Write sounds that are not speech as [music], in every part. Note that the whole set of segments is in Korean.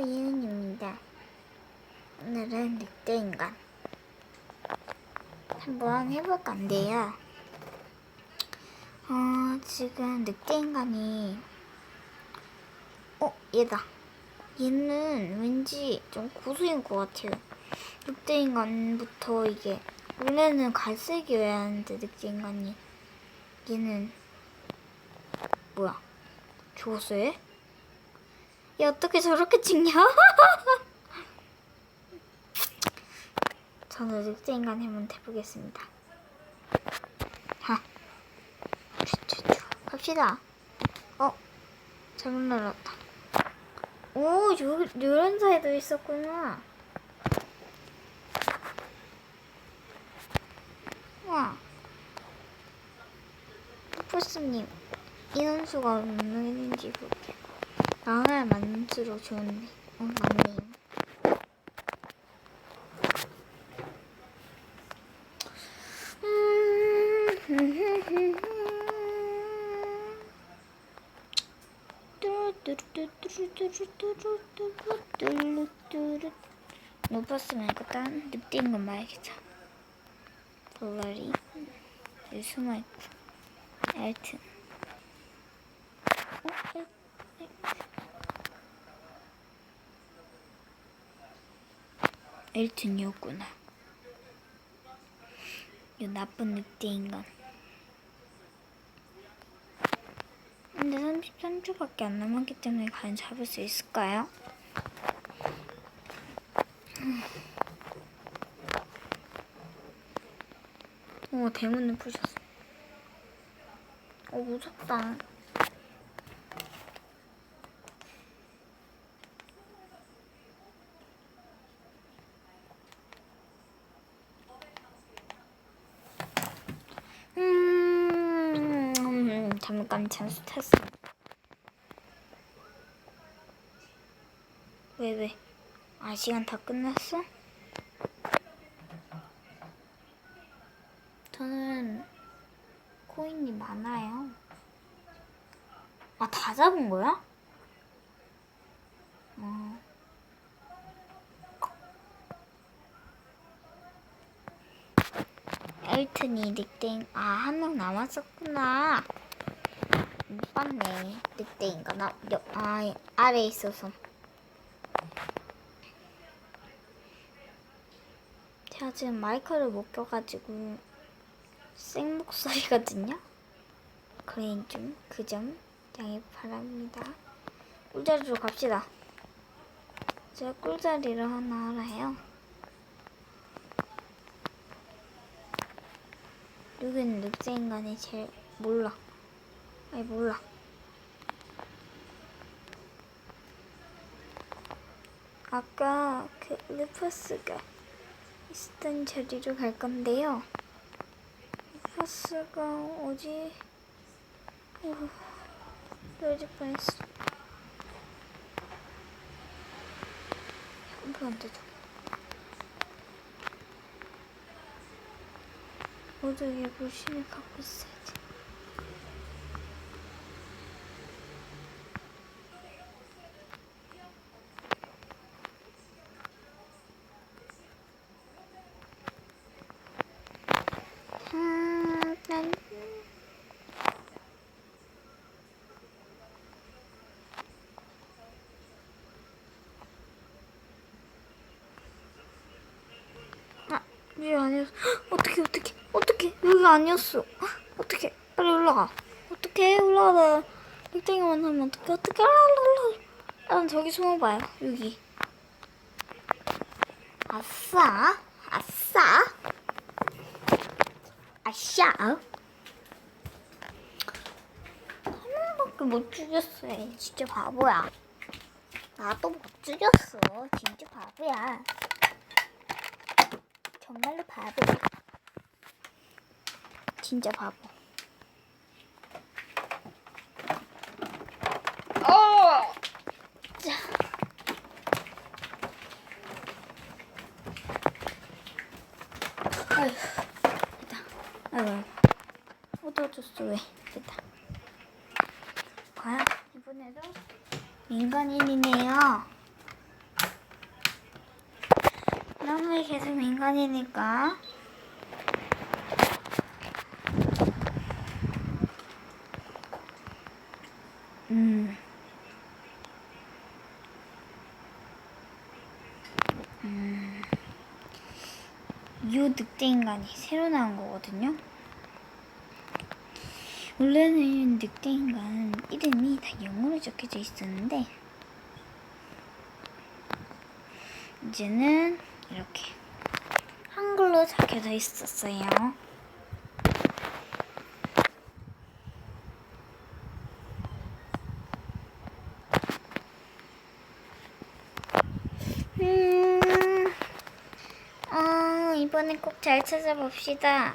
이은입니다. 오늘은 늑대인간 한번 해볼 건데요. 어, 지금 늑대인간이 어, 얘다. 얘는 왠지 좀 고수인 것 같아요. 늑대인간부터 이게 원래는 갈색이어야 하는데 늑대인간이 얘는 뭐야? 얘? 얘 어떻게 저렇게 찍냐? [laughs] 저는 늑대 인간 해본 해보겠습니다. 하. 갑시다. 어? 잘못 눌렀다. 오, 요, 요런 사이도 있었구나. 와. 포스님, 인원수가 없는지 볼게요. 방을 만수로 좋은데. 어, 맞네. 높았어 말고 딴 늑대인 건 말겠다. 볼라리 여기 숨어 있고 엘튼. 어? 엘튼. 1층이었구나. 이 나쁜 늑대 인간. 근데 33주밖에 안 남았기 때문에 과연 잡을 수 있을까요? 오, 대문을 부셨어. 어, 무섭다. 잠깐 잠수 탔어. 왜, 왜? 아, 시간 다 끝났어? 저는 코인이 많아요. 아, 다 잡은 거야? 어. 엘튼이 늑대인, 아, 한 명 남았었구나. 못 봤네. 늑대인가? 나, 여, 아, 아래에 있어서. 제가 지금 마이크를 못 껴가지고 생 목소리거든요. 그래 좀그 점 양해 바랍니다. 꿀자리로 갑시다. 제가 꿀자리를 하나 알아요. 여기는 늑대인간이 제일 몰라. 아니 몰라. 아까 그 루퍼스가 있었던 자리로 갈 건데요. 루퍼스가 어디? 어휴, 떨어질 뻔했어. 한번 안 되죠. 모두에게 물심을 갖고 있어야지. 아, 난 아, 여기 아니었어. 어떻게 어떻게 어떻게 여기 아니었어. 어떻게 빨리 올라가. 어떻게 올라가. 빅땡이만 하면 어떻게 어떻게 올라가. 난 저기 숨어봐요. 여기. 아싸, 아싸, 아싸. 한 명밖에 못 죽였어. 얘 진짜 바보야. 나도 못 죽였어. 진짜 바보야. 정말로 바보야. 진짜 바보. 어! 자. 아휴, 됐다. 아이고. 어두워졌어, 왜? 됐다. 과연 이번에도 인간인이네요. 나무에 계속 인간이니까. 음. 음. 요 늑대 인간이 새로 나온 거거든요. 원래는 늑대 인간 이름이 다 영어로 적혀져 있었는데 이제는 이렇게 한글로 적혀져 있었어요. 음, 어, 이번엔 꼭 잘 찾아봅시다.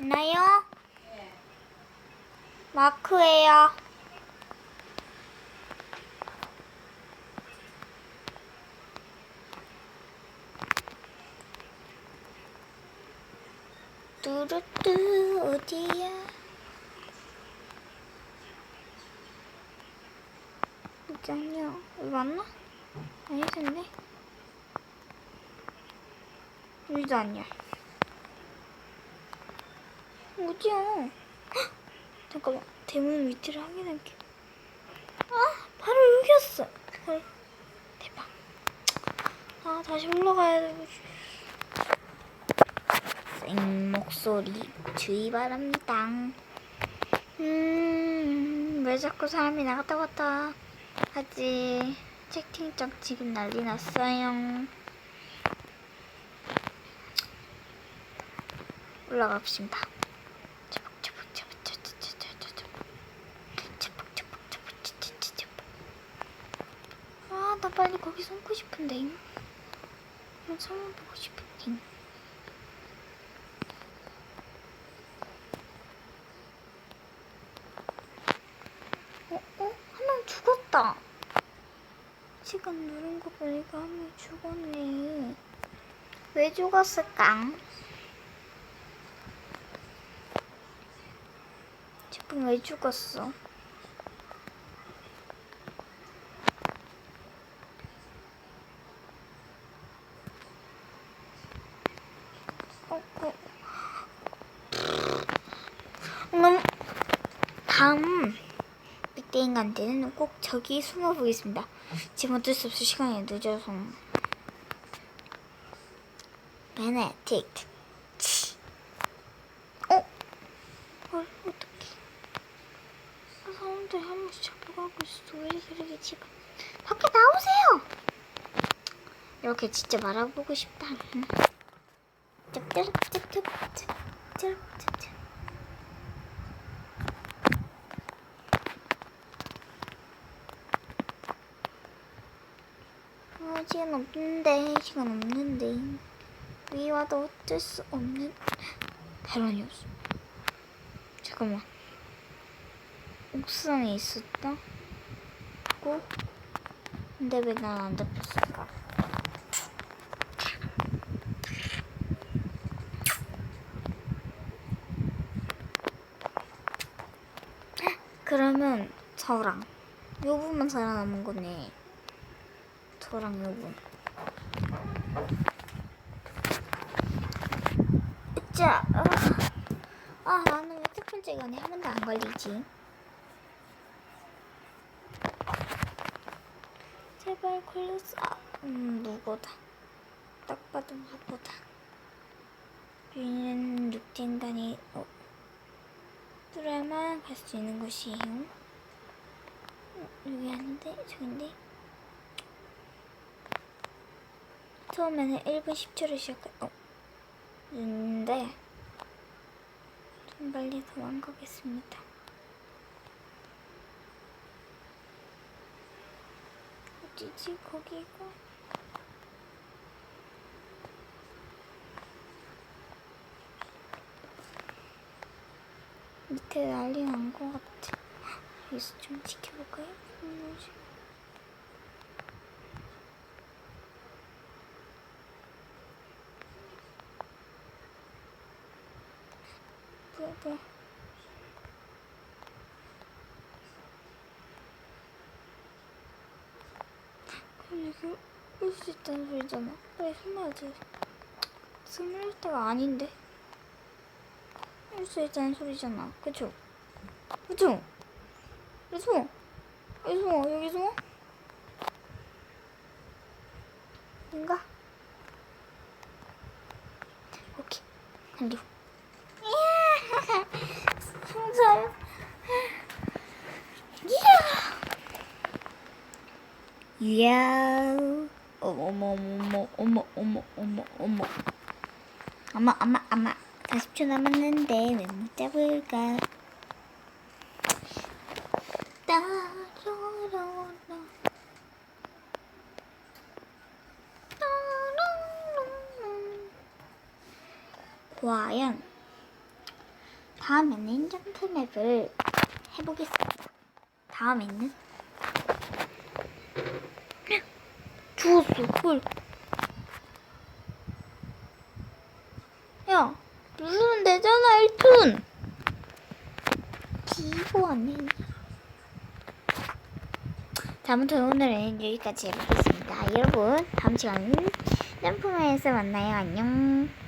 나요? 마크예요. 뚜루뚜 어디야? 여기 아니야. 여기 맞나? 텐데. 여기도 아니야. 어디야? 헉! 잠깐만. 대문 위치를 확인할게. 아, 바로 여기였어. 헐. 대박. 아, 다시 올라가야 돼. 생 목소리 주의 바랍니다. 음, 왜 자꾸 사람이 나갔다 갔다 하지? 채팅창 지금 난리 났어요. 제복, 제복. 아, 나 빨리 거기 숨고 싶은데. 나 처음 보고 싶은데. 어, 어? 한 명 죽었다. 시간 누른 거 보니까 한 명 죽었네. 왜 죽었을까? 지금 왜 죽었어? 어, 어. 너무 다음 인간 때는 꼭 저기 숨어 보겠습니다. 지금 어쩔 수 없이 시간이 늦어서. 베네딕트. 치. 어? 헐, 어떡해. 아, 사람들 한 번씩 잡혀가고 있어. 왜 그러게 지금. 밖에 나오세요! 이렇게 진짜 말아보고 싶다. 짭짭짭짭짭짭짭짭. 아, 시간 없는데, 시간 없는데. 위 와도 어쩔 수 없는 발언이었어. 잠깐만. 옥상에 있었다? 고? 근데 왜 난 안 잡혔을까? 그러면 저랑 요 부분만 살아남은 거네. 저랑 요 부분. 자, 아, 아 나는 왜첫 번째 간에 한 번도 안 걸리지? 제발 걸렸어. 아, 음, 누구다. 딱 봐도 바보다. 여기는 늑대인간이 어, 뚫어야만 갈수 있는 곳이에요. 어, 여기 아닌데? 저긴데? 처음에는 1분 10초를 시작해. 어. 있는데 좀 빨리 도망가겠습니다. 어디지 거기가? 밑에 난리 난 것 같아. 여기서 좀 지켜볼까요? 뭐지? 뭐야 뭐야 이거 끌수 있다는 소리잖아. 빨리 숨어야지. 숨을 때가 아닌데. 할수 있다는 소리잖아. 그쵸? 그쵸? 여기 숨어. 여기 숨어. 여기 숨어. 인가? 오케이. 한두. 성사요. 이 야. 이야. 어머 어머 어머 어머 어머 어머 어머. 엄마 엄마 40초 남았는데 왜 못 잡을까? 따라라라. 과연 다음에는 점프맵을 해보겠습니다. 다음에는 죽었어. 헐. 야, 누르면 되잖아, 1톤. 기고 안 해. 자, 아무튼 오늘은 여기까지 해보겠습니다. 여러분, 다음 시간은 점프맨에서 만나요. 안녕.